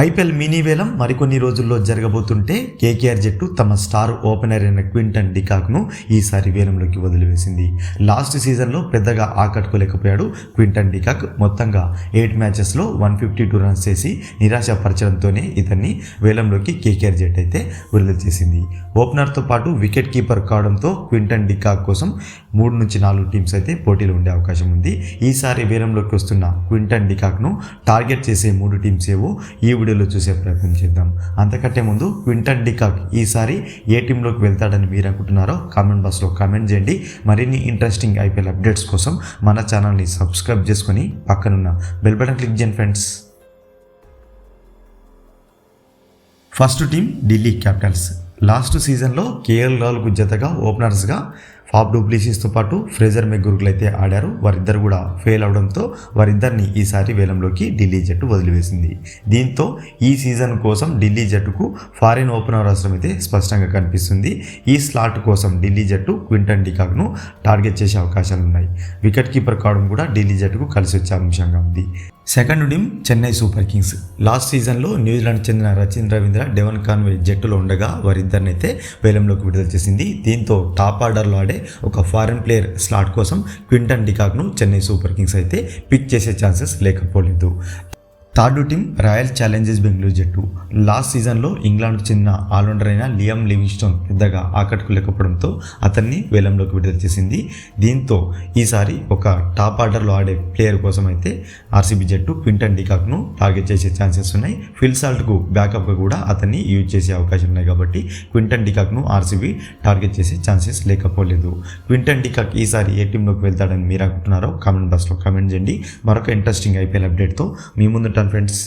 IPL mini వేలం మరికొన్ని రోజుల్లో జరగబోతుంటే కేకేఆర్ జట్టు తమ స్టార్ ఓపెనర్ అయిన క్వింటన్ డికాక్ను ఈసారి వేలంలోకి వదిలివేసింది. లాస్ట్ సీజన్లో పెద్దగా ఆకట్టుకోలేకపోయాడు క్వింటన్ డికాక్. మొత్తంగా ఎయిట్ మ్యాచెస్లో వన్ ఫిఫ్టీ టూ రన్స్ చేసి నిరాశపరచడంతోనే ఇతన్ని వేలంలోకి కేకేఆర్ జట్టు అయితే విడుదల చేసింది. ఓపెనర్తో పాటు వికెట్ కీపర్ కావడంతో క్వింటన్ డికాక్ కోసం మూడు నుంచి నాలుగు టీమ్స్ అయితే పోటీలు ఉండే అవకాశం ఉంది. ఈసారి వేలంలోకి వస్తున్న క్వింటన్ డికాక్ను టార్గెట్ చేసే మూడు టీమ్స్ ఏవో ఈ వీడియోలో చూసే ప్రయత్నం చేద్దాం. అంతకంటే ముందు క్వింటన్ డికాక్ ఈసారి ఏ టీంలోకి వెళ్తాడని మీరు అనుకుంటున్నారో కామెంట్ బాక్స్లో కామెంట్ చేయండి. మరిన్ని ఇంట్రెస్టింగ్ ఐపీఎల్ అప్డేట్స్ కోసం మన ఛానల్ని సబ్స్క్రైబ్ చేసుకొని పక్కనున్న బెల్ బటన్ క్లిక్ చేయండి friends. First team Delhi Capitals. Last సీజన్లో కేఎల్ రాహుల్కు జతగా ఓపెనర్స్గా పాప్ డూప్లిసిస్తో పాటు ఫ్రేజర్ మెగ్గురుకులు అయితే ఆడారు. వారిద్దరు కూడా ఫెయిల్ అవడంతో వారిద్దరిని ఈసారి వేలంలోకి ఢిల్లీ జట్టు వదిలివేసింది. దీంతో ఈ సీజన్ కోసం ఢిల్లీ జట్టుకు ఫారిన్ ఓపెనర్ అవసరం అయితే స్పష్టంగా కనిపిస్తుంది. ఈ స్లాట్ కోసం ఢిల్లీ జట్టు క్వింటన్ డికాక్ను టార్గెట్ చేసే అవకాశాలు ఉన్నాయి వికెట్ కీపర్ కావడం కూడా ఢిల్లీ జట్టుకు కలిసి వచ్చే అంశంగా ఉంది. Second team Chennai Super Kings. Last సీజన్లో న్యూజిలాండ్ చెందిన రచిన్ రవీంద్ర డెవన్ కాన్వే జట్టులో ఉండగా వారిద్దరిని అయితే వేలంలోకి విడుదల చేసింది. దీంతో టాప్ ఆర్డర్లో ఆడే ఒక ఫారెన్ ప్లేయర్ స్లాట్ కోసం క్వింటన్ డికాక్ను చెన్నై సూపర్ కింగ్స్ అయితే పిక్ చేసే ఛాన్సెస్ లేకపోలేదు. Third team Royal Challengers Bengaluru జట్టు. లాస్ట్ సీజన్లో ఇంగ్లాండ్ చెందిన ఆల్రౌండర్ అయిన లియామ్ లివింగ్స్టోన్ పెద్దగా ఆకట్టుకోలేకపోవడంతో అతన్ని వేలంలోకి విడుదల చేసింది. దీంతో ఈసారి ఒక టాప్ ఆర్డర్లో ఆడే ప్లేయర్ కోసం అయితే ఆర్సీబీ జట్టు క్వింటన్ డికాక్ను టార్గెట్ చేసే ఛాన్సెస్ ఉన్నాయి. ఫిల్ సాల్ట్కు బ్యాకప్గా కూడా అతన్ని యూజ్ చేసే అవకాశం ఉన్నాయి కాబట్టి క్వింటన్ డికాక్ను ఆర్సీబీ టార్గెట్ చేసే ఛాన్సెస్ లేకపోలేదు. క్వింటన్ డికాక్ ఈసారి ఏ టీంలోకి వెళ్తాడని మీరు అనుకుంటున్నారో కామెంట్ బాక్స్లో కామెంట్ చేయండి. మరొక ఇంట్రెస్టింగ్ ఐపీఎల్ అప్డేట్తో మీ ముందుంటాను ఫ్రెండ్స్